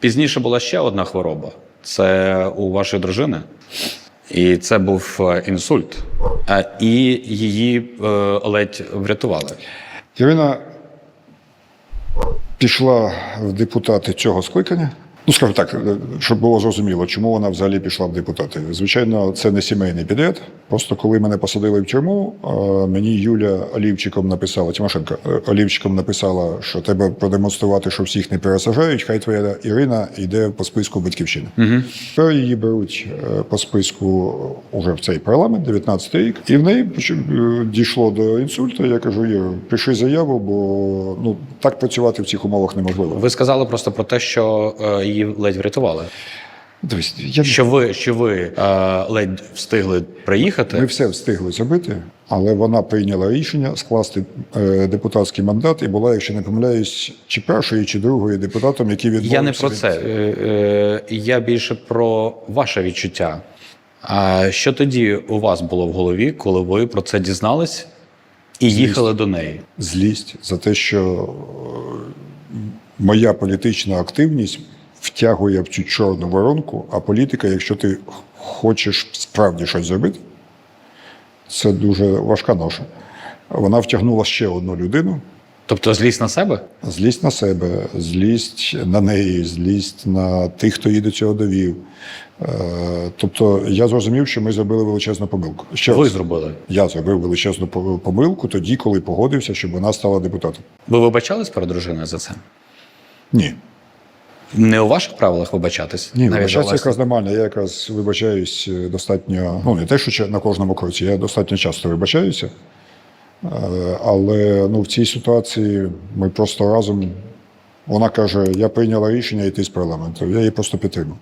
Пізніше була ще одна хвороба це у вашої дружини. І це був е, інсульт. І її е, ледь врятували. Ірина пішла в депутати цього скликання. Ну, скажу так, е, щоб було зрозуміло, чому вона взагалі пішла в депутати. Звичайно, це не сімейний підряд. Просто коли мене посадили в тюрму, е, мені Юля олівчиком написала, Тимошенко е, олівчиком написала, що треба продемонструвати, що всіх не пересажають. Хай твоя Ірина йде по списку батьківщини. Угу. Тепер її беруть по списку уже в цей парламент, 19 рік, і в неї дійшло до інсульту. Я кажу, Ір, пиши заяву, бо ну так працювати в цих умовах неможливо. Ви сказали просто про те, що е, її ледь врятували. Дивись, я Що ви, що ви е, ледь встигли приїхати? Ми все встигли зробити, але вона прийняла рішення скласти е, депутатський мандат і була, якщо не помиляюсь, чи першою, чи другою депутатом, який відмовився. Я не про це. Е, е, Я більше про ваше відчуття. А що тоді у вас було в голові, коли ви про це дізнались і їхали до неї? Злість за те, що е, моя політична активність втягує в цю чорну воронку, а політика, якщо ти хочеш справді щось зробити, це дуже важка ноша. Вона втягнула ще одну людину, Тобто злість на себе? Злість на себе, злість на неї, злість на тих, хто її до цього довів. Е, Тобто я зрозумів, що ми зробили величезну помилку. Ще Ви раз, зробили. я зробив величезну помилку тоді, коли погодився, щоб вона стала депутатом. Ви вибачались перед дружиною за це? Ні. Не у ваших правилах вибачатись? Ні, вибачатися якраз нормально. Я якраз вибачаюсь е, достатньо, ну не те, що на кожному кроці, я достатньо часто вибачаюся. Е, Але ну, в цій ситуації ми просто разом. Вона каже: я прийняла рішення йти з парламенту. Я її просто підтримав.